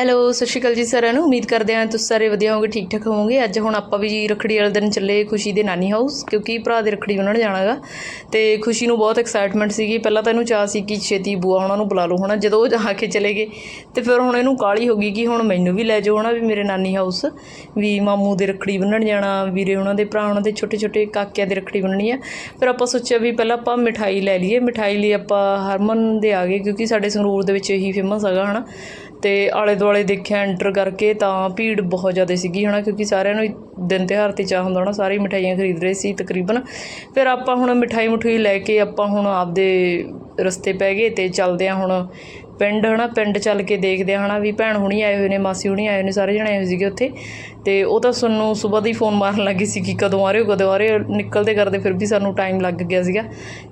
Hello ਸਤਿ ਸ਼੍ਰੀ ਅਕਾਲ ਜੀ ਸਾਰਿਆਂ ਨੂੰ। ਉਮੀਦ ਕਰਦੇ ਹਾਂ ਤੁਸੀਂ ਸਾਰੇ ਵਧੀਆ ਹੋਵੋਗੇ ਠੀਕ ਠਾਕ ਹੋਵੋਗੇ। ਅੱਜ ਹੁਣ ਆਪਾਂ ਵੀ ਜੀ ਰੱਖੜੀ ਵਾਲੇ ਦਿਨ ਚੱਲੇ ਖੁਸ਼ੀ ਦੇ ਨਾਨੀ ਹਾਊਸ ਕਿਉਂਕਿ ਭਰਾ ਦੇ ਰੱਖੜੀ ਬੰਨਣ ਜਾਣਾਗਾ ਤੇ ਖੁਸ਼ੀ ਨੂੰ ਬਹੁਤ ਐਕਸਾਈਟਮੈਂਟ ਸੀਗੀ। ਪਹਿਲਾਂ ਤਾਂ ਇਹਨੂੰ ਚਾਹ ਸੀ ਕਿ ਛੇਤੀ ਬੂਆ ਉਹਨਾਂ ਨੂੰ ਬੁਲਾ ਲਓ, ਹਨਾ? ਜਦੋਂ ਉਹ ਆ ਕੇ ਚਲੇ ਗਏ, ਤੇ ਫਿਰ ਹੁਣ ਇਹਨੂੰ ਕਾਲੀ ਹੋ ਗਈ ਕਿ ਹੁਣ ਮੈਨੂੰ ਵੀ ਲੈ ਜਾਓ, ਹਨਾ, ਵੀ ਮੇਰੇ ਨਾਨੀ ਹਾਊਸ ਵੀ ਮਾਮੂ ਦੇ ਰੱਖੜੀ ਬੰਨਣ ਜਾਣਾ, ਵੀਰੇ ਉਹਨਾਂ ਦੇ, ਭਰਾ ਉਹਨਾਂ ਦੇ ਛੋਟੇ ਛੋਟੇ ਕਾਕਿਆਂ ਦੇ ਰੱਖੜੀ ਬੰਨਣੀ ਆ। ਫਿਰ ਆਪਾਂ ਸੋਚਿਆ ਵੀ ਪਹਿਲਾਂ ਆਪਾਂ ਮਿਠਾਈ ਲੈ ਲਈਏ। ਮਿਠਾਈ ਲਈ ਆਪਾਂ ਹਰਮਨ ਦੇ ਆ ਗਏ, ਕਿਉਂਕਿ ਸਾਡੇ ਸੰਗਰੂਰ ਦੇ ਵਿੱਚ ਇਹੀ ਫੇਮਸ ਹੈਗਾ, ਹਨਾ? ਅਤੇ ਆਲੇ ਦੁਆਲੇ ਦੇਖਿਆ ਐਂਟਰ ਕਰਕੇ ਤਾਂ ਭੀੜ ਬਹੁਤ ਜ਼ਿਆਦਾ ਸੀਗੀ ਹੈ ਨਾ ਕਿਉਂਕਿ ਸਾਰਿਆਂ ਨੂੰ ਦਿਨ ਤਿਉਹਾਰ ਤੇ ਚਾਹ ਹੁੰਦਾ ਹੈ ਨਾ ਸਾਰੇ ਮਿਠਾਈਆਂ ਖਰੀਦ ਰਹੇ ਸੀ ਤਕਰੀਬਨ। ਫਿਰ ਆਪਾਂ ਹੁਣ ਮਿਠਾਈ ਮੁਠਾਈ ਲੈ ਕੇ ਆਪਾਂ ਹੁਣ ਆਪਦੇ ਰਸਤੇ ਪੈ ਗਏ ਅਤੇ ਚੱਲਦੇ ਆ ਹੁਣ ਪਿੰਡ, ਹਨਾ, ਪਿੰਡ ਚੱਲ ਕੇ ਦੇਖਦੇ ਆ ਹਨਾ, ਵੀ ਭੈਣ ਹੁਣੀ ਆਏ ਹੋਏ ਨੇ, ਮਾਸੀ ਹੁਣੀ ਆਏ ਹੋਏ ਨੇ, ਸਾਰੇ ਜਣੇ ਆਏ ਹੋਏ ਸੀਗੇ ਉੱਥੇ। ਤੇ ਉਹ ਤਾਂ ਸਾਨੂੰ ਸਵੇਰ ਦੀ ਫੋਨ ਮਾਰਨ ਲੱਗੀ ਸੀ ਕਿ ਕਦੋਂ ਆ ਰਹੇ ਹੋ, ਕਦੋਂ ਆ ਰਹੇ ਹੋ, ਨਿਕਲਦੇ ਕਰਦੇ ਫਿਰ ਵੀ ਸਾਨੂੰ ਟਾਈਮ ਲੱਗ ਗਿਆ ਸੀਗਾ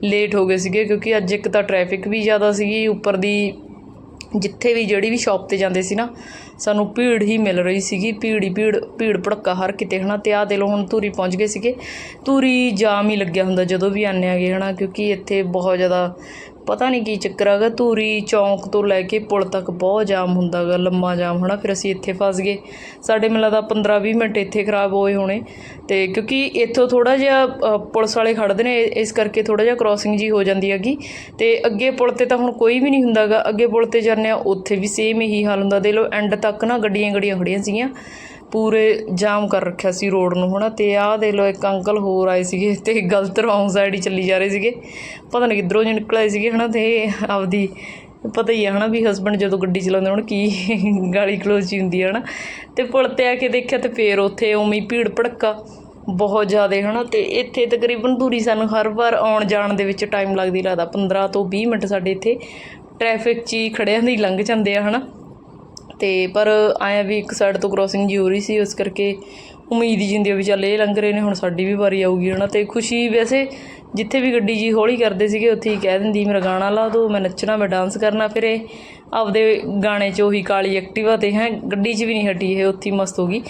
ਲੇਟ ਹੋ ਗਏ ਸੀਗੇ, ਕਿਉਂਕਿ ਅੱਜ ਇੱਕ ਤਾਂ ਟ੍ਰੈਫਿਕ ਵੀ ਜ਼ਿਆਦਾ ਸੀਗੀ, ਉੱਪਰ ਦੀ ਜਿੱਥੇ ਵੀ ਜਿਹੜੀ ਵੀ ਸ਼ਾਪ ਤੇ ਜਾਂਦੇ ਸੀ ਨਾ, ਸਾਨੂੰ ਭੀੜ ਹੀ ਮਿਲ ਰਹੀ ਸੀਗੀ। ਭੀੜ ਹੀ ਭੀੜ ਭੀੜ ਭੜੱਕਾ ਹਰ ਕਿਤੇ, ਹਨਾ? ਤੇ ਆਹ ਦੇ ਲੋ ਹੁਣ ਧੂਰੀ ਪਹੁੰਚ ਗਏ ਸੀਗੇ। ਧੂਰੀ ਜਾਮ ਹੀ ਲੱਗਿਆ ਹੁੰਦਾ ਜਦੋਂ ਵੀ ਆਨੇ ਆਗੇ ਹਨਾ? ਕਿਉਂਕਿ ਇੱਥੇ ਬਹੁਤ ਜ਼ਿਆਦਾ ਪਤਾ ਨਹੀਂ ਕੀ ਚੱਕਰ ਹੈਗਾ ਧੂਰੀ ਚੌਂਕ ਤੋਂ ਲੈ ਕੇ ਪੁਲ ਤੱਕ ਬਹੁਤ ਜਾਮ ਹੁੰਦਾ ਗਾ, ਲੰਮਾ ਜਾਮ ਹਨਾ, ਫਿਰ ਅਸੀਂ ਇੱਥੇ ਫਸ ਗਏ। ਸਾਡੇ ਮੈਨੂੰ ਲੱਗਦਾ 15-20 ਮਿੰਟ ਇੱਥੇ ਖਰਾਬ ਹੋਏ ਹੋਣੇ। ਤੇ ਕਿਉਂਕਿ ਇੱਥੋਂ ਥੋੜਾ ਜਿਹਾ ਪੁਲਿਸ ਵਾਲੇ ਖੜਦੇ ਨੇ, ਇਸ ਕਰਕੇ ਥੋੜਾ ਜਿਹਾ ਕ੍ਰਾਸਿੰਗ ਜੀ ਹੋ ਜਾਂਦੀ ਹੈਗੀ। ਤੇ ਅੱਗੇ ਪੁਲ ਤੇ ਤਾਂ ਹੁਣ ਕੋਈ ਵੀ ਨਹੀਂ ਹੁੰਦਾਗਾ ਅੱਗੇ ਪੁਲ ਤੇ ਜਾਂਦੇ ਆ, ਉੱਥੇ ਵੀ ਸੇਮ ਇਹੀ ਹਾਲ ਹੁੰਦਾ। ਦੇ ਲੋ ਐਂਡ ਤੱਕ ਨਾ ਗੱਡੀਆਂ ਗੱਡੀਆਂ ਖੜੀਆਂ ਸੀਗੀਆਂ। ਪੂਰੇ ਜਾਮ ਕਰ ਰੱਖਿਆ ਸੀ ਰੋਡ ਨੂੰ ਹਨਾ ਤੇ ਆਹ ਦੇ ਲੋ ਇੱਕ ਅੰਕਲ ਹੋਰ ਆਏ ਸੀਗੇ ਤੇ ਗਲਤ ਰੌਂਗ ਸਾਈਡ ਹੀ ਚੱਲੀ ਜਾ ਰਹੇ ਸੀਗੇ। ਪਤਾ ਨਹੀਂ ਕਿੱਧਰੋਂ ਜੇ ਨਿਕਲ ਆਏ ਸੀਗੇ ਹਨਾ ਤੇ ਆਪਦੀ ਪਤਾ ਹੀ ਆ ਹਨਾ ਵੀ ਹਸਬੰਡ ਜਦੋਂ ਗੱਡੀ ਚਲਾਉਂਦੇ ਹੁਣ ਕੀ ਗਾਲੀ ਕਲੋਜ਼ ਹੁੰਦੀ ਹੈ ਹਨਾ। ਤੇ ਪੁਲ ਤੇ ਆ ਕੇ ਦੇਖਿਆ ਤੇ ਫੇਰ ਉੱਥੇ ਉਵੇਂ ਭੀੜ ਭੜੱਕਾ ਬਹੁਤ ਜ਼ਿਆਦਾ ਹਨਾ ਤੇ ਇੱਥੇ ਤਕਰੀਬਨ ਦੂਰੀ ਸਾਨੂੰ ਹਰ ਵਾਰ ਆਉਣ ਜਾਣ ਦੇ ਵਿੱਚ ਟਾਈਮ ਲੱਗਦੀ ਲੱਗਦਾ। 15 ਤੋਂ 20 ਮਿੰਟ ਸਾਡੇ ਇੱਥੇ ਟ੍ਰੈਫਿਕ 'ਚ ਹੀ ਖੜਿਆਂ ਦੀ ਲੰਘ ਜਾਂਦੇ ਆ ਹਨਾ। ਤੇ ਪਰ ਆਇਆ ਵੀ ਇੱਕ ਸਾਈਡ ਤੋਂ ਕ੍ਰਾਸਿੰਗ ਜੀ ਹੋ ਰਹੀ ਸੀ, ਉਸ ਕਰਕੇ ਉਮੀਦ ਹੀ ਜਿੰਦੀ ਆ ਵੀ ਚੱਲ ਇਹ ਲੰਘ ਰਹੇ ਨੇ, ਹੁਣ ਸਾਡੀ ਵੀ ਵਾਰੀ ਆਊਗੀ ਹਨਾ ਤੇ। ਖੁਸ਼ੀ ਵੈਸੇ ਜਿੱਥੇ ਵੀ ਗੱਡੀ ਜੀ ਹੌਲੀ ਕਰਦੇ ਸੀਗੇ, ਉੱਥੇ ਹੀ ਕਹਿ ਦਿੰਦੀ, ਮੇਰਾ ਗਾਣਾ ਲਾ ਦਿਓ ਮੈਂ ਨੱਚਣਾ, ਮੈਂ ਡਾਂਸ ਕਰਨਾ। ਫਿਰ ਇਹ ਆਪਦੇ ਗਾਣੇ 'ਚ ਉਹੀ ਕਾਲੀ ਐਕਟਿਵਾ ਤੇ ਹੈ, ਗੱਡੀ 'ਚ ਵੀ ਨਹੀਂ ਹਟੀ, ਇਹ ਉੱਥੇ ਹੀ ਮਸਤ ਹੋ ਗਈ।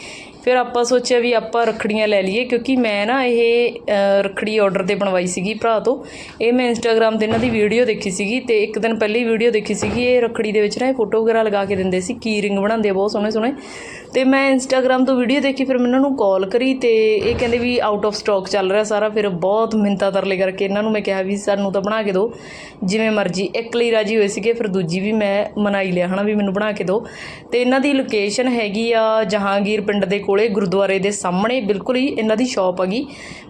ਫਿਰ ਆਪਾਂ ਸੋਚਿਆ ਵੀ ਆਪਾਂ ਰੱਖੜੀਆਂ ਲੈ ਲਈਏ ਕਿਉਂਕਿ ਮੈਂ ਨਾ ਇਹ ਅ, ਰੱਖੜੀ ਆਰਡਰ ਤੇ ਬਣਵਾਈ ਸੀਗੀ ਭਰਾ ਤੋਂ। ਇਹ ਮੈਂ ਇੰਸਟਾਗ੍ਰam ਤੇ ਇਹਨਾਂ ਦੀ ਵੀਡੀਓ ਦੇਖੀ ਸੀਗੀ ਤੇ ਇੱਕ ਦਿਨ ਪਹਿਲੀ ਵੀਡੀਓ ਦੇਖੀ ਸੀਗੀ ਇਹ ਰੱਖੜੀ ਦੇ ਵਿੱਚ ਨਾ ਇਹ ਫੋਟੋ ਵਗੈਰਾ ਲਗਾ ਕੇ ਦਿੰਦੇ ਸੀ ਕੀ ਰਿੰਗ ਬਣਾਉਂਦੇ ਆ ਬਹੁਤ ਸੋਹਣੇ ਸੋਹਣੇ। ਤੇ ਮੈਂ ਇੰਸਟਾਗ੍ਰam ਤੋਂ ਵੀਡੀਓ ਦੇਖੀ ਫਿਰ ਮੈਂ ਇਹਨਾਂ ਨੂੰ ਕਾਲ ਕਰੀ ਤੇ ਇਹ ਕਹਿੰਦੇ ਵੀ ਆਊਟ ਆਫ ਸਟਾਕ ਚੱਲ ਰਿਹਾ ਸਾਰਾ ਫਿਰ ਬਹੁਤ ਮਿੰਤਾ ਤਰਲੇ ਕਰਕੇ ਇਹਨਾਂ ਨੂੰ ਮੈਂ ਕਿਹਾ ਵੀ ਸਾਨੂੰ ਤਾਂ ਬਣਾ ਕੇ ਦਿਓ। ਜਿਵੇਂ ਮਰਜ਼ੀ ਇੱਕ ਲਈ ਰਾਜੀ ਹੋਏ ਸੀਗੇ ਫਿਰ ਦੂਜੀ ਵੀ ਮੈਂ ਮਨਾਈ ਲਿਆ ਹਨਾ ਵੀ ਮੈਨੂੰ ਬਣਾ ਕੇ ਦਿਓ। ਤੇ ਇਹਨਾਂ ਦੀ ਲੋਕੇਸ਼ਨ ਹੈਗੀ ਆ ਜਹਾਂਗੀਰ ਪਿੰਡ ਦੇ ਕੋਲ ਗੁਰਦੁਆਰੇ ਦੇ ਸਾਹਮਣੇ ਬਿਲਕੁਲ ਹੀ ਇਹਨਾਂ ਦੀ ਸ਼ਾਪ ਹੈਗੀ।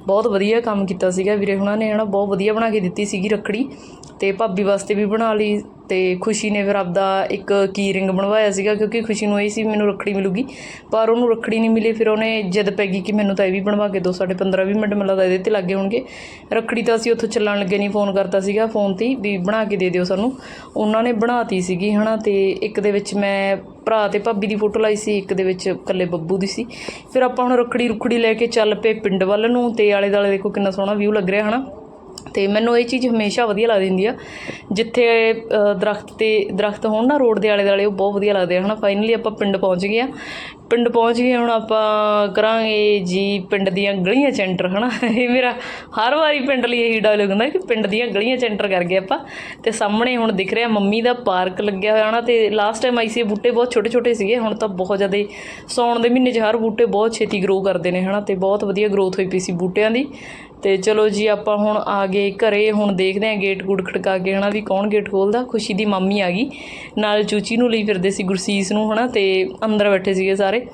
ਬਹੁਤ ਵਧੀਆ ਕੰਮ ਕੀਤਾ ਸੀਗਾ ਵੀਰੇ ਹੁਣਾਂ ਨੇ ਹਨਾ ਬਹੁਤ ਵਧੀਆ ਬਣਾ ਕੇ ਦਿੱਤੀ ਸੀਗੀ ਰੱਖੜੀ ਤੇ ਭਾਬੀ ਵਾਸਤੇ ਵੀ ਬਣਾ ਲਈ। ਤੇ ਖੁਸ਼ੀ ਨੇ ਫਿਰ ਆਪਦਾ ਇੱਕ ਕੀ ਰਿੰਗ ਬਣਵਾਇਆ ਸੀਗਾ, ਕਿਉਂਕਿ ਖੁਸ਼ੀ ਨੂੰ ਇਹ ਸੀ ਮੈਨੂੰ ਰੱਖੜੀ ਮਿਲੂਗੀ। ਪਰ ਉਹਨੂੰ ਰੱਖੜੀ ਨਹੀਂ ਮਿਲੀ, ਫਿਰ ਉਹਨੇ ਜਿੱਦ ਪੈ ਗਈ ਕਿ ਮੈਨੂੰ ਤਾਂ ਇਹ ਵੀ ਬਣਵਾ ਕੇ ਦਿਓ ਸਾਡੇ 15-20 ਮਿੰਟ ਮੈਨੂੰ ਲੱਗਦਾ ਇਹਦੇ ਤੇ ਲੱਗੇ ਹੋਣਗੇ। ਰੱਖੜੀ ਤਾਂ ਅਸੀਂ ਉੱਥੋਂ ਚੱਲਣ ਲੱਗੇ ਨਹੀਂ ਫੋਨ ਕਰਤਾ ਸੀਗਾ ਫੋਨ ਤੇ ਵੀ ਬਣਾ ਕੇ ਦੇ ਦਿਓ ਸਾਨੂੰ। ਉਹਨਾਂ ਨੇ ਬਣਾਤੀ ਸੀਗੀ, ਹਨਾ, ਤੇ ਇੱਕ ਦੇ ਵਿੱਚ ਮੈਂ ਭਰਾ ਤੇ ਭਾਬੀ ਦੀ ਫੋਟੋ ਲਾਈ ਸੀ, ਇੱਕ ਦੇ ਵਿੱਚ ਇਕੱਲੇ ਬੱਬੂ ਦੀ ਸੀ। ਫਿਰ ਆਪਾਂ ਹੁਣ ਰੱਖੜੀ ਰੁਖੜੀ ਲੈ ਕੇ ਚੱਲ ਪਏ ਪਿੰਡ ਵੱਲ ਨੂੰ, ਤੇ ਆਲੇ ਦਾਲੇ ਦੇਖੋ ਕਿੰਨਾ ਸੋਹਣਾ ਵਿਊ ਲੱਗ ਰਿਹਾ, ਹਨਾ। ਤੇ ਮੈਨੂੰ ਇਹ ਚੀਜ਼ ਹਮੇਸ਼ਾ ਵਧੀਆ ਲੱਗਦੀ ਹੁੰਦੀ ਆ। ਜਿੱਥੇ ਅ, ਦਰਖਤ ਤੇ ਦਰਖਤ ਹੋਣ ਨਾ ਰੋਡ ਦੇ ਆਲੇ ਦੁਆਲੇ ਉਹ ਬਹੁਤ ਵਧੀਆ ਲੱਗਦੇ ਆ। ਹਨਾ ਫਾਈਨਲੀ ਆਪਾਂ ਪਿੰਡ ਪਹੁੰਚ ਗਏ ਆ। ਪਿੰਡ ਪਹੁੰਚ ਗਏ ਹੁਣ ਆਪਾਂ ਕਰਾਂਗੇ ਜੀ ਪਿੰਡ ਦੀਆਂ ਗਲੀਆਂ ਚ ਐਂਟਰ ਹਨਾ। ਇਹ ਮੇਰਾ ਹਰ ਵਾਰੀ ਪਿੰਡ ਲਈ ਇਹੀ ਡਾਇਲੋਗ ਹੁੰਦਾ ਕਿ ਪਿੰਡ ਦੀਆਂ ਗਲੀਆਂ ਚ ਐਂਟਰ ਕਰ ਗਏ ਆਪਾਂ। ਤੇ ਸਾਹਮਣੇ ਹੁਣ ਦਿਖ ਰਿਹਾ ਮੰਮੀ ਦਾ ਪਾਰਕ ਲੱਗਿਆ ਹੋਇਆ ਹਨਾ। ਤੇ ਲਾਸਟ ਟਾਈਮ ਆਈ ਸੀ ਇਹ ਬੂਟੇ ਬਹੁਤ ਛੋਟੇ ਛੋਟੇ ਸੀਗੇ ਹੁਣ ਤਾਂ ਬਹੁਤ ਜ਼ਿਆਦਾ ਸੌਣ ਦੇ ਮਹੀਨੇ 'ਚ ਹਰ ਬੂਟੇ ਬਹੁਤ ਛੇਤੀ ਗਰੋ ਕਰਦੇ ਨੇ ਹਨਾ। ਤੇ ਬਹੁਤ ਵਧੀਆ ਗਰੋਥ ਹੋਈ ਪਈ ਸੀ ਬੂਟਿਆਂ ਦੀ। ਤੇ ਚਲੋ ਜੀ, ਆਪਾਂ ਹੁਣ ਆ ਗਏ ਘਰੇ ਹੁਣ ਦੇਖਦੇ ਆਂ ਗੇਟ ਗੁੜ ਖੜਕਾ ਕੇ ਹਨਾ ਵੀ ਕੌਣ ਗੇਟ ਖੋਲਦਾ। ਖੁਸ਼ੀ ਦੀ ਮੰਮੀ ਆ ਗਈ। ਨਾਲ ਚੂਚੀ ਨੂੰ ਲਈ ਫਿਰਦੇ ਸੀ ਗੁਰਸੀਸ ਨੂੰ ਹਨਾ ਤੇ ਅੰਦਰ ਬੈਠੇ ਸੀਗੇ ਸਾਰੇ।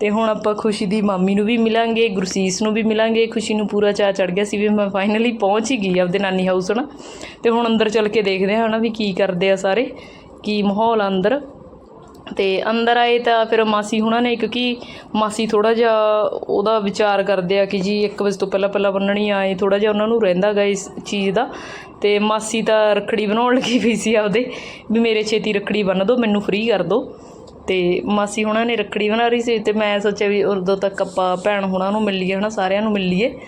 ਤੇ ਹੁਣ ਆਪਾਂ ਖੁਸ਼ੀ ਦੀ ਮਾਮੀ ਨੂੰ ਵੀ ਮਿਲਾਂਗੇ, ਗੁਰਸੀਸ ਨੂੰ ਵੀ ਮਿਲਾਂਗੇ। ਖੁਸ਼ੀ ਨੂੰ ਪੂਰਾ ਚਾਅ ਚੜ ਗਿਆ ਸੀ ਵੀ ਮੈਂ ਫਾਈਨਲੀ ਪਹੁੰਚ ਹੀ ਗਈ ਆਪਦੇ ਨਾਨੀ ਹਾਊਸ ਹਨਾ। ਤੇ ਹੁਣ ਅੰਦਰ ਚੱਲ ਕੇ ਦੇਖਦੇ ਹਾਂ ਹਨਾ ਵੀ ਕੀ ਕਰਦੇ ਆ ਸਾਰੇ, ਕੀ ਮਾਹੌਲ ਆ ਅੰਦਰ। ਤੇ ਅੰਦਰ ਆਏ ਤਾਂ ਫਿਰ ਮਾਸੀ ਹੁਣਾਂ ਨੇ ਕਿਉਂਕਿ ਮਾਸੀ ਥੋੜਾ ਜਿਹਾ ਉਹਦਾ ਵਿਚਾਰ ਕਰਦੇ ਆ ਕਿ ਜੀ 1 ਵਜੇ ਤੋਂ ਪਹਿਲਾਂ ਪਹਿਲਾਂ ਬੰਨਣੀ ਆਏ ਥੋੜਾ ਜਿਹਾ ਉਹਨਾਂ ਨੂੰ ਰਹਿੰਦਾ ਗਾ ਇਸ ਚੀਜ਼ ਦਾ। ਤੇ ਮਾਸੀ ਤਾਂ ਰੱਖੜੀ ਬਣਾਉਣ ਲੱਗੀ ਪਈ ਸੀ ਆਪਦੇ, ਵੀ ਮੇਰੇ ਛੇਤੀ ਰੱਖੜੀ ਬੰਨ ਦਿਓ, ਮੈਨੂੰ ਫ੍ਰੀ ਕਰ ਦਿਓ। ਤੇ ਮਾਸੀ ਹੁਣਾਂ ਨੇ ਰੱਖੜੀ ਬਣਾ ਰਹੀ ਸੀ ਤੇ ਮੈਂ ਸੋਚਿਆ ਵੀ ਉਦੋਂ ਤੱਕ ਆਪਾਂ ਭੈਣ ਹੁਣਾਂ ਨੂੰ ਮਿਲ ਲਈਏ, ਹਨਾ, ਸਾਰਿਆਂ ਨੂੰ ਮਿਲ ਲਈਏ।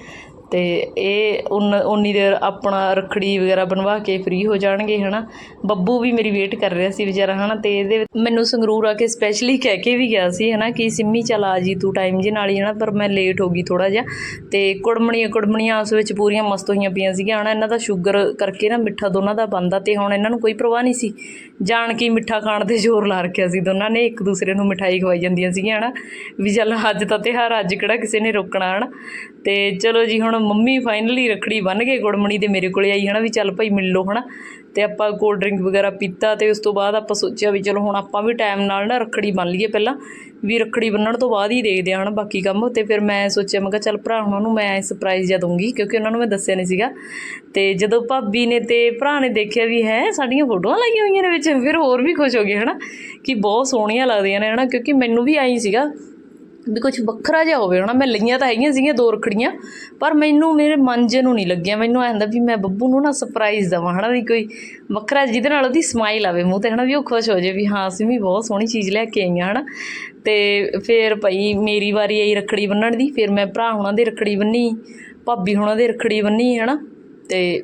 ਅਤੇ ਇਹ ਉਨ, ਉਨੀ ਦੇਰ ਆਪਣਾ ਰੱਖੜੀ ਵਗੈਰਾ ਬਣਵਾ ਕੇ ਫ੍ਰੀ ਹੋ ਜਾਣਗੇ ਹੈ ਨਾ ਬੱਬੂ ਵੀ ਮੇਰੀ ਵੇਟ ਕਰ ਰਿਹਾ ਸੀ ਵਿਚਾਰਾ ਹੈ ਨਾ ਅਤੇ ਇਹਦੇ ਮੈਨੂੰ ਸੰਗਰੂਰ ਆ ਕੇ ਸਪੈਸ਼ਲੀ ਕਹਿ ਕੇ ਵੀ ਗਿਆ ਸੀ ਹੈ ਨਾ ਕਿ ਸਿੰਮੀ ਚੱਲ ਆ ਜੀ ਤੂੰ ਟਾਈਮ ਜੇ ਨਾਲ ਹੀ, ਹਨਾ? ਪਰ ਮੈਂ ਲੇਟ ਹੋ ਗਈ ਥੋੜਾ ਜਿਹਾ ਅਤੇ ਕੁੜਮਣੀਆਂ ਕੁੜਮਣੀਆਂ ਉਸ ਵਿੱਚ ਪੂਰੀਆਂ ਮਸਤ ਹੋਈਆਂ ਪਈਆਂ ਸੀਗੀਆਂ, ਹਨਾ? ਇਹਨਾਂ ਦਾ ਸ਼ੂਗਰ ਕਰਕੇ ਨਾ ਮਿੱਠਾ ਦੋਨਾਂ ਦਾ ਬੰਦਾ ਅਤੇ ਹੁਣ ਇਹਨਾਂ ਨੂੰ ਕੋਈ ਪਰਵਾਹ ਨਹੀਂ ਸੀ। ਜਾਣ ਕੇ ਮਿੱਠਾ ਖਾਣ ਤੇ ਜ਼ੋਰ ਲਾ ਰੱਖਿਆ ਸੀ ਦੋਨਾਂ ਨੇ, ਇੱਕ ਦੂਸਰੇ ਨੂੰ ਮਿਠਾਈ ਖਵਾਈ ਜਾਂਦੀਆਂ ਸੀਗੀਆਂ, ਹਨਾ? ਵੀ ਚੱਲ ਅੱਜ ਤਾਂ ਤਿਉਹਾਰ, ਅੱਜ ਕਿਹੜਾ ਕਿਸੇ ਨੇ ਰੋਕਣਾ, ਹਨਾ? ਅਤੇ ਚਲੋ ਜੀ, ਹੁਣ ਮੰਮੀ ਫਾਈਨਲੀ ਰੱਖੜੀ ਬੰਨ ਕੇ ਗੁੜਮਣੀ ਦੇ ਮੇਰੇ ਕੋਲੇ ਆਈ ਹਨਾ ਵੀ ਚੱਲ ਭਾਈ ਮਿਲ ਲਓ ਹਨਾ। ਤੇ ਆਪਾਂ ਕੋਲਡ ਡਰਿੰਕ ਵਗੈਰਾ ਪੀਤਾ ਤੇ ਉਸ ਤੋਂ ਬਾਅਦ ਆਪਾਂ ਸੋਚਿਆ ਵੀ ਚਲੋ ਹੁਣ ਆਪਾਂ ਵੀ ਟਾਈਮ ਨਾਲ ਨਾ ਰੱਖੜੀ ਬੰਨ ਲਈਏ ਪਹਿਲਾਂ, ਵੀ ਰੱਖੜੀ ਬੰਨਣ ਤੋਂ ਬਾਅਦ ਹੀ ਦੇਖਦੇ ਹਾਂ ਹਨਾ ਬਾਕੀ ਕੰਮ। ਤੇ ਫਿਰ ਮੈਂ ਸੋਚਿਆ, ਮੈਂ ਕਿਹਾ ਚੱਲ ਭਰਾ ਉਹਨਾਂ ਨੂੰ ਮੈਂ ਸਰਪ੍ਰਾਈਜ਼ ਜਿਹਾ ਦਊਂਗੀ ਕਿਉਂਕਿ ਉਹਨਾਂ ਨੂੰ ਮੈਂ ਦੱਸਿਆ ਨਹੀਂ ਸੀਗਾ। ਤੇ ਜਦੋਂ ਭਾਬੀ ਨੇ ਤੇ ਭਰਾ ਨੇ ਦੇਖਿਆ ਵੀ ਹੈ, ਸਾਡੀਆਂ ਫੋਟੋਆਂ ਲਾਈਆਂ ਹੋਈਆਂ ਨੇ ਵਿੱਚ, ਫਿਰ ਹੋਰ ਵੀ ਖੁਸ਼ ਹੋ ਗਏ ਹਨਾ। ਕਿ ਬਹੁਤ ਸੋਹਣੀਆਂ ਲੱਗਦੀਆਂ ਨੇ ਹਨਾ, ਕਿਉਂਕਿ ਮੈਨੂੰ ਵੀ ਆਈ ਸੀਗਾ। ਵੀ ਕੁਝ ਵੱਖਰਾ ਜਿਹਾ ਹੋਵੇ ਹਨਾ ਮੈਂ ਲਈਆਂ ਤਾਂ ਹੈਗੀਆਂ ਸੀਗੀਆਂ, ਦੋ ਰੱਖੜੀਆਂ, ਪਰ ਮੈਨੂੰ ਮੇਰੇ ਮਨ ਜੇ ਨੂੰ ਨਹੀਂ ਲੱਗਿਆ। ਮੈਨੂੰ ਐਂ ਹੁੰਦਾ ਵੀ ਮੈਂ ਬੱਬੂ ਨੂੰ ਨਾ ਸਰਪ੍ਰਾਈਜ਼ ਦੇਵਾਂ, ਹਨਾ ਵੀ ਕੋਈ ਵੱਖਰਾ ਜਿਹਦੇ ਨਾਲ ਉਹਦੀ ਸਮਾਈਲ ਆਵੇ ਮੂੰਹ ਤੇ, ਹਨਾ ਵੀ ਉਹ ਖੁਸ਼ ਹੋ ਜਾਵੇ ਵੀ ਹਾਂ, ਅਸੀਂ ਵੀ ਬਹੁਤ ਸੋਹਣੀ ਚੀਜ਼ ਲੈ ਕੇ ਆਈਆਂ, ਹਨਾ। ਤੇ ਫਿਰ ਭਾਈ ਮੇਰੀ ਵਾਰੀ ਆਈ ਰੱਖੜੀ ਬੰਨਣ ਦੀ, ਫਿਰ ਮੈਂ ਭਰਾ ਹੁਣਾਂ ਦੇ ਰੱਖੜੀ ਬੰਨੀ, ਭਾਬੀ ਹੁਣਾਂ ਦੇ ਰੱਖੜੀ ਬੰਨੀ, ਹਨਾ। ਤੇ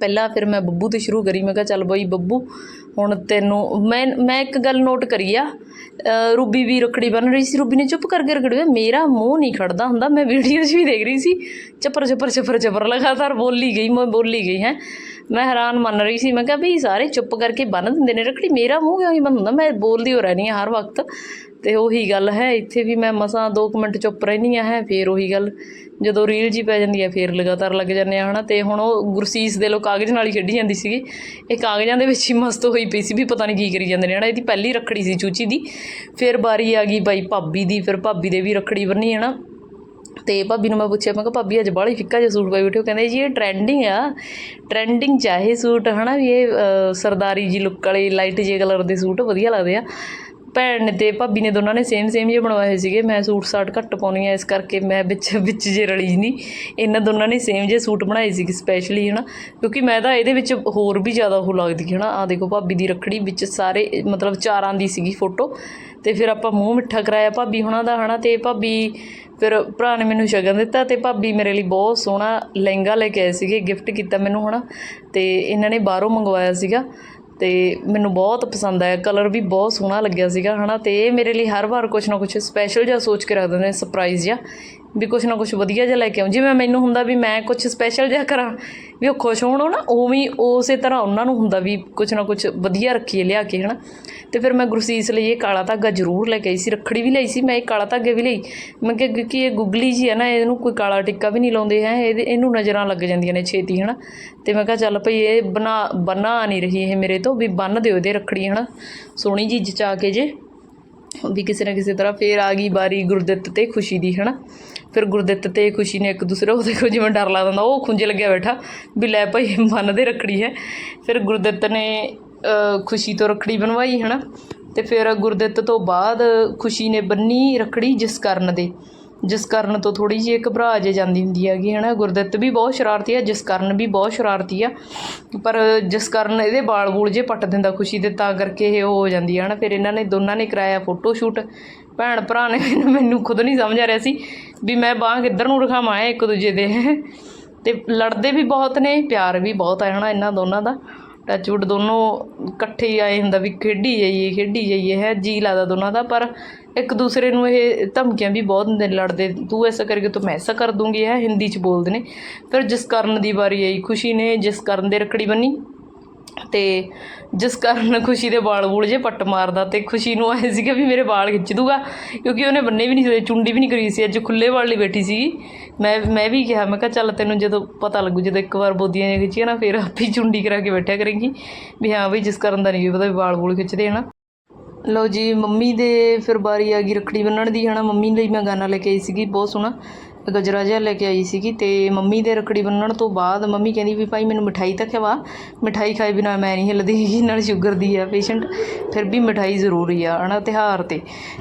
ਪਹਿਲਾਂ ਫਿਰ ਮੈਂ ਬੱਬੂ ਤੋਂ ਸ਼ੁਰੂ ਕਰੀ, ਮੈਂ ਕਿਹਾ ਚੱਲ ਬਈ ਬੱਬੂ ਹੁਣ ਤੈਨੂੰ, ਮੈਂ ਮੈਂ ਇੱਕ ਗੱਲ ਨੋਟ ਕਰੀ ਆ। ਰੂਬੀ ਵੀ ਰੱਖੜੀ ਬੰਨ ਰਹੀ ਸੀ। ਰੂਬੀ ਨੇ ਚੁੱਪ ਕਰਕੇ ਰੱਖੜੀ ਬੰਨ੍ਹੀ। ਮੇਰਾ ਮੂੰਹ ਨਹੀਂ ਖੜਦਾ ਹੁੰਦਾ। ਮੈਂ ਵੀਡੀਓ 'ਚ ਵੀ ਦੇਖ ਰਹੀ ਸੀ। ਚੱਪਰ ਚੱਪਰ ਚੱਪਰ ਚੱਪਰ ਲਗਾਤਾਰ ਬੋਲੀ ਗਈ, ਮੈਂ ਬੋਲੀ ਗਈ ਹੈ। ਮੈਂ ਹੈਰਾਨ ਮੰਨ ਰਹੀ ਸੀ। ਮੈਂ ਕਿਹਾ ਵੀ ਸਾਰੇ ਚੁੱਪ ਕਰਕੇ ਬੰਨ ਦਿੰਦੇ ਨੇ ਰੱਖੜੀ। ਮੇਰਾ ਮੂੰਹ ਕਿਉਂ ਨਹੀਂ ਬੰਦ ਹੁੰਦਾ ਮੈਂ ਬੋਲਦੀ ਹੋ ਰਹਿਣੀ ਹਾਂ ਹਰ ਵਕਤ। ਤੇ ਉਹੀ ਗੱਲ ਹੈ, ਇੱਥੇ ਵੀ ਮੈਂ ਮਸਾਂ 2 ਮਿੰਟ ਚੁੱਪ ਰਹਿੰਦੀ ਆ ਹੈ, ਫੇਰ ਉਹੀ ਗੱਲ। ਜਦੋਂ ਰੀਲ ਜੀ ਪੈ ਜਾਂਦੀ ਆ ਫੇਰ ਲਗਾਤਾਰ ਲੱਗ ਜਾਂਦੇ ਆ ਹਨਾ। ਤੇ ਹੁਣ ਉਹ ਗੁਰਸੀਸ ਦੇ ਲੋ ਕਾਗਜ਼ ਨਾਲ ਹੀ ਖੇਡੀ ਜਾਂਦੀ ਸੀਗੀ। ਇਹ ਕਾਗਜ਼ਾਂ ਦੇ ਵਿੱਚ ਹੀ ਮਸਤ ਹੋਈ ਪਈ ਸੀ ਵੀ ਪਤਾ ਨਹੀਂ ਕੀ ਕਰੀ ਜਾਂਦੇ ਨੇ, ਹਨਾ। ਇਹਦੀ ਪਹਿਲੀ ਰੱਖੜੀ ਸੀ ਚੂਚੀ ਦੀ। ਫਿਰ ਬਾਰੀ ਆ ਗਈ ਬਾਈ ਭਾਬੀ ਦੀ, ਫਿਰ ਭਾਬੀ ਦੇ ਵੀ ਰੱਖੜੀ ਬੰਨੀ, ਹਨਾ। ਤੇ ਭਾਬੀ ਨੂੰ ਮੈਂ ਪੁੱਛਿਆ, ਮੈਂ ਕਿਹਾ, ਭਾਬੀ, ਅੱਜ ਬਾਹਲੀ ਫਿੱਕਾ ਜਿਹਾ ਸੂਟ ਪਾਈ ਬੈਠੇ ਹੋ? ਕਹਿੰਦੇ, ਜੀ, ਇਹ ਟ੍ਰੈਂਡਿੰਗ ਆ। ਟ੍ਰੈਂਡਿੰਗ ਚਾਹੇ ਸੂਟ, ਹਨਾ, ਵੀ ਇਹ ਸਰਦਾਰੀ ਜੀ ਲੁੱਕ ਵਾਲੇ ਲਾਈਟ ਜੇ ਕਲਰ ਦੇ ਸੂਟ ਵਧੀਆ ਲੱਗਦੇ ਆ। ਭੈਣ ਨੇ ਤੇ ਭਾਬੀ ਨੇ ਦੋਨਾਂ ਨੇ ਸੇਮ ਸੇਮ ਜਿਹੇ ਬਣਵਾਏ ਸੀਗੇ। ਮੈਂ ਸੂਟ ਸਾਟ ਘੱਟ ਪਾਉਣੀ ਆ, ਇਸ ਕਰਕੇ ਮੈਂ ਵਿੱਚ ਵਿੱਚ ਜੇ ਰਲੀ ਨਹੀਂ ਇਹਨਾਂ ਦੋਨਾਂ ਨੇ ਸੇਮ ਜਿਹੇ ਸੂਟ ਬਣਾਏ ਸੀਗੇ ਸਪੈਸ਼ਲੀ ਹਨਾ। ਕਿਉਂਕਿ ਮੈਂ ਤਾਂ ਇਹਦੇ ਵਿੱਚ ਹੋਰ ਵੀ ਜ਼ਿਆਦਾ ਉਹ ਲੱਗਦੀ ਹਨਾ। ਆ ਦੇਖੋ ਭਾਬੀ ਦੀ ਰੱਖੜੀ ਵਿੱਚ ਸਾਰੇ, ਮਤਲਬ ਚਾਰਾਂ ਦੀ ਸੀਗੀ ਫੋਟੋ ਤੇ ਫਿਰ ਆਪਾਂ ਮੂੰਹ ਮਿੱਠਾ ਕਰਾਇਆ ਭਾਬੀ ਹੁਣਾਂ ਦਾ, ਹਨਾ। ਤੇ ਭਾਬੀ ਫਿਰ ਭਰਾ ਨੇ ਮੈਨੂੰ ਸ਼ਗਨ ਦਿੱਤਾ ਤੇ ਭਾਬੀ ਮੇਰੇ ਲਈ ਬਹੁਤ ਸੋਹਣਾ ਲਹਿੰਗਾ ਲੈ ਕੇ ਆਏ ਸੀਗੇ ਗਿਫਟ ਕੀਤਾ ਮੈਨੂੰ, ਹਨਾ। ਤੇ ਇਹਨਾਂ ਨੇ ਬਾਹਰੋਂ ਮੰਗਵਾਇਆ ਸੀਗਾ। ਅਤੇ ਮੈਨੂੰ ਬਹੁਤ ਪਸੰਦ ਆਇਆ ਕਲਰ ਵੀ ਬਹੁਤ ਸੋਹਣਾ ਲੱਗਿਆ ਸੀਗਾ ਹੈ ਨਾ ਅਤੇ ਇਹ ਮੇਰੇ ਲਈ ਹਰ ਵਾਰ ਕੁਛ ਨਾ ਕੁਛ ਸਪੈਸ਼ਲ ਜਿਹਾ ਸੋਚ ਕੇ ਰੱਖ ਦਿੰਦੇ ਨੇ ਸਰਪ੍ਰਾਈਜ਼ ਜਿਹਾ। ਵੀ ਕੁਛ ਨਾ ਕੁਛ ਵਧੀਆ ਜਿਹਾ ਲੈ ਕੇ ਆਉਂ। ਜਿਵੇਂ ਮੈਨੂੰ ਹੁੰਦਾ ਵੀ ਮੈਂ ਕੁਛ ਸਪੈਸ਼ਲ ਜਿਹਾ ਕਰਾਂ, ਵੀ ਉਹ ਖੁਸ਼ ਹੋਣ ਨਾ ਉਵੇਂ ਹੀ ਉਸੇ ਤਰ੍ਹਾਂ ਉਹਨਾਂ ਨੂੰ ਹੁੰਦਾ ਵੀ ਕੁਛ ਨਾ ਕੁਛ ਵਧੀਆ ਰੱਖੀਏ, ਲਿਆ ਕੇ, ਹਨਾ। ਤੇ ਫਿਰ ਮੈਂ ਗੁਰਸੀਸ ਲਈ ਇਹ ਕਾਲਾ ਧਾਗਾ ਜ਼ਰੂਰ ਲੈ ਕੇ ਆਈ ਸੀ, ਰੱਖੜੀ ਵੀ ਲਈ ਸੀ, ਮੈਂ ਇਹ ਕਾਲਾ ਧਾਗੇ ਵੀ ਲਈ। ਮੈਂ ਕਿਹਾ ਕਿਉਂਕਿ ਇਹ ਗੁੱਗਲੀ ਜੀ ਹੈ ਨਾ, ਇਹਨੂੰ ਕੋਈ ਕਾਲਾ ਟਿੱਕਾ ਵੀ ਨਹੀਂ ਲਾਉਂਦੇ, ਹੈ, ਇਹਦੇ ਇਹਨੂੰ ਨਜ਼ਰਾਂ ਲੱਗ ਜਾਂਦੀਆਂ ਨੇ ਛੇਤੀ, ਹਨਾ। ਤੇ ਮੈਂ ਕਿਹਾ ਚੱਲ ਭਈ ਇਹ ਬਣਾ ਬਣਾ ਨਹੀਂ ਰਹੀ ਇਹ ਮੇਰੇ ਤੋਂ, ਵੀ ਬੰਨ ਦਿਓ ਇਹਦੇ ਰੱਖੜੀ, ਹਨਾ। ਸੋਹਣੀ ਜੀ ਜਚਾ ਕੇ ਜੇ, ਵੀ ਕਿਸੇ ਨਾ ਕਿਸੇ ਤਰ੍ਹਾਂ ਫੇਰ ਆ ਗਈ ਬਾਰੀ ਗੁਰਦਿੱਤ ਤੇ ਖੁਸ਼ੀ ਦੀ, ਹਨਾ। ਫਿਰ ਗੁਰਦਿੱਤ ਤੇ ਖੁਸ਼ੀ ਨੇ ਇੱਕ ਦੂਸਰੇ ਉਹਦੇ ਦੇਖੋ ਜਿਵੇਂ ਡਰ ਲੱਗਦਾ ਹੁੰਦਾ ਉਹ ਖੁੰਝੇ ਲੱਗਿਆ ਬੈਠਾ ਵੀ ਲੈ ਭਾਈ ਬੰਨਦੇ ਰੱਖੜੀ ਹੈ। ਫਿਰ ਗੁਰਦਿੱਤ ਨੇ ਖੁਸ਼ੀ ਤੋਂ ਰੱਖੜੀ ਬਣਵਾਈ, ਹਨਾ। ਤੇ ਫਿਰ ਗੁਰਦਿੱਤ ਤੋਂ ਬਾਅਦ ਖੁਸ਼ੀ ਨੇ ਬੰਨੀ ਰੱਖੜੀ ਜਿਸ ਕਰਨ ਦੇ। ਜਿਸ ਕਰਨ ਤੋਂ ਥੋੜੀ ਜਿਹੀ ਘਬਰਾ ਜੇ ਜਾਂਦੀ ਹੁੰਦੀ ਹੈਗੀ ਹੈ ਨਾ ਗੁਰਦਿੱਤ ਵੀ ਬਹੁਤ ਸ਼ਰਾਰਤੀ ਆ, ਜਿਸ ਕਾਰਨ ਵੀ ਬਹੁਤ ਸ਼ਰਾਰਤੀ ਆ। ਪਰ ਜਿਸ ਕਾਰਨ ਇਹਦੇ ਵਾਲ ਬੂਲ ਜੇ ਪੱਟ ਦਿੰਦਾ ਖੁਸ਼ੀ ਦੇ, ਤਾਂ ਕਰਕੇ ਇਹ ਉਹ ਹੋ ਜਾਂਦੀ ਆ ਨਾ ਫਿਰ ਇਹਨਾਂ ਨੇ ਦੋਨਾਂ ਨੇ ਕਰਾਇਆ ਫੋਟੋ ਸ਼ੂਟ ਭੈਣ ਭਰਾ ਨੇ ਮੈਨੂੰ ਖੁਦ ਨਹੀਂ ਸਮਝ ਆ ਰਿਹਾ ਸੀ ਵੀ ਮੈਂ ਬਾਂਹ ਕਿੱਧਰ ਨੂੰ ਰਖਾਵਾਂ ਇੱਕ ਦੂਜੇ ਦੇ। ਤੇ ਲੜਦੇ ਵੀ ਬਹੁਤ ਨੇ, ਪਿਆਰ ਵੀ ਬਹੁਤ ਹੈ ਹਨਾ, ਇਹਨਾਂ ਦੋਨਾਂ ਦਾ। ਟੱਚਵੁੱਡ ਦੋਨੋਂ ਇਕੱਠੇ ਹੀ ਆਏ ਹੁੰਦਾ ਵੀ ਖੇਡੀ ਜਾਈਏ ਖੇਡੀ ਜਾਈਏ, ਹੈ ਜੀ ਲੱਗਦਾ ਦੋਨਾਂ ਦਾ, ਪਰ ਇੱਕ ਦੂਸਰੇ ਨੂੰ ਇਹ ਧਮਕੀਆਂ ਵੀ ਬਹੁਤ ਦਿੰਦੇ ਲੜਦੇ, ਤੂੰ ਐਸਾ ਕਰਕੇ ਤੂੰ, ਮੈਂ ਐਸਾ ਕਰ ਦੂੰਗੀ ਹੈ ਹਿੰਦੀ ਚ ਬੋਲਦੇ ਨੇ। ਫਿਰ ਜਿਸ ਕਰਨ ਦੀ ਵਾਰੀ ਆਈ, ਖੁਸ਼ੀ ਨੇ ਜਿਸ ਕਰਨ ਦੇ ਰੱਖੜੀ ਬੰਨੀ। ਤੇ ਜਿਸ ਕਾਰਨ ਖੁਸ਼ੀ ਦੇ ਵਾਲ ਵੂਲ ਜੇ ਪੱਟ ਮਾਰਦਾ ਤੇ ਖੁਸ਼ੀ ਨੂੰ ਆਏ ਸੀਗਾ ਵੀ ਮੇਰੇ ਵਾਲ ਖਿੱਚ ਦੂਗਾ, ਕਿਉਂਕਿ ਉਹਨੇ ਬੰਨੇ ਵੀ ਨਹੀਂ ਸੀ ਚੁੰਡੀ ਵੀ ਨਹੀਂ ਕਰੀ ਸੀ, ਅੱਜ ਖੁੱਲੇ ਵਾਲ ਲਈ ਬੈਠੀ ਸੀ। ਮੈਂ ਮੈਂ ਵੀ ਕਿਹਾ, ਮੈਂ ਕਿਹਾ ਚੱਲ ਤੈਨੂੰ ਜਦੋਂ ਪਤਾ ਲੱਗੂ, ਜਦੋਂ ਇੱਕ ਵਾਰ ਬੋਦੀਆਂ ਜਿਹੀਆਂ ਖਿੱਚੀਆਂ ਨਾ, ਫਿਰ ਆਪੇ ਚੁੰਡੀ ਕਰਾ ਕੇ ਬੈਠਿਆ ਕਰੇਗੀ। ਵੀ ਹਾਂ ਬਈ, ਜਿਸ ਕਾਰਨ ਦਾ ਨਹੀਂ ਪਤਾ ਵੀ ਵਾਲ ਵੂਲ ਖਿੱਚਦੇ ਹਨਾ ਲਓ ਜੀ, ਮੰਮੀ ਦੇ ਫਿਰ ਬਾਰੀ ਆ ਗਈ ਰੱਖੜੀ ਬੰਨਣ ਦੀ, ਹਨਾ? ਮੰਮੀ ਲਈ ਮੈਂ ਗਾਣਾ ਲੈ ਕੇ ਆਈ ਸੀਗੀ, ਬਹੁਤ ਸੋਹਣਾ। ਗਜਰਾ ਜਿਹਾ ਲੈ ਕੇ ਆਈ ਸੀਗੀ ਤੇ ਮੰਮੀ ਦੇ ਰੱਖੜੀ ਬੰਨਣ ਤੋਂ ਬਾਅਦ ਮੰਮੀ ਕਹਿੰਦੀ ਵੀ ਭਾਈ ਮੈਨੂੰ ਮਿਠਾਈ ਤਾਂ ਖਵਾ, ਮਿਠਾਈ ਖਾਏ ਬਿਨਾ ਮੈਂ ਨਹੀਂ ਹਿੱਲਦੀ ਹੈਗੀ ਨਾਲ ਸ਼ੂਗਰ ਦੀ ਆ ਪੇਸ਼ੈਂਟ ਫਿਰ ਵੀ ਮਿਠਾਈ ਜ਼ਰੂਰੀ ਆ ਹਨਾ ਤਿਉਹਾਰ ਤੇ।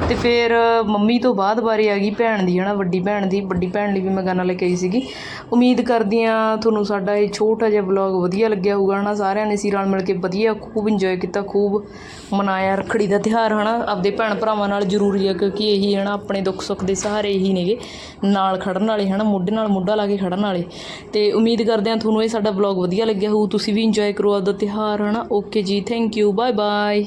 ਤੇ ਫਿਰ ਮੰਮੀ ਤੋਂ ਬਾਅਦ ਵਾਰੀ ਆ ਗਈ ਭੈਣ ਦੀ ਹਨਾ, ਵੱਡੀ ਭੈਣ ਦੀ, ਵੱਡੀ ਭੈਣ ਲਈ ਵੀ ਮੈਂ ਗਾਣਾ ਲੈ ਕੇ ਆਈ ਸੀਗੀ। ਉਮੀਦ ਕਰਦੀ ਆ ਤੁਹਾਨੂੰ ਸਾਡਾ ਇਹ ਛੋਟਾ ਜਿਹਾ ਵਲੌਗ ਵਧੀਆ ਲੱਗਿਆ ਹੋਊਗਾ ਹਨਾ, ਸਾਰਿਆਂ ਨੇ ਸੀ ਰਲ ਮਿਲ ਕੇ ਵਧੀਆ ਖੂਬ ਇੰਜੋਏ ਕੀਤਾ, ਖੂਬ ਮਨਾਇਆ ਰੱਖੜੀ ਦਾ ਤਿਉਹਾਰ ਹਨਾ। ਆਪਦੇ ਭੈਣ ਭਰਾਵਾਂ ਨਾਲ ਜ਼ਰੂਰੀ ਆ ਕਿਉਂਕਿ ਇਹੀ ਹਨਾ, ਆਪਣੇ ਦੁੱਖ ਸੁੱਖ ਦੇ ਸਹਾਰੇ ਹੀ ਨੇਗੇ, ਨਾਲ ਖੜ ਖੜਨ ਵਾਲੇ ਹਨਾ, ਮੋਢੇ ਨਾਲ ਮੋਢਾ ਲਾ ਕੇ ਖੜਨ ਵਾਲੇ। ਤੇ ਉਮੀਦ ਕਰਦੇ ਹਾਂ ਤੁਹਾਨੂੰ ਇਹ ਸਾਡਾ ਵਲੌਗ ਵਧੀਆ ਲੱਗਿਆ ਹੋਊ। ਤੁਸੀਂ ਵੀ ਇੰਜੋਏ ਕਰੋ ਆਪਦਾ ਤਿਉਹਾਰ, ਹਨਾ। ਓਕੇ ਜੀ ਥੈਂਕ ਯੂ ਬਾਏ ਬਾਏ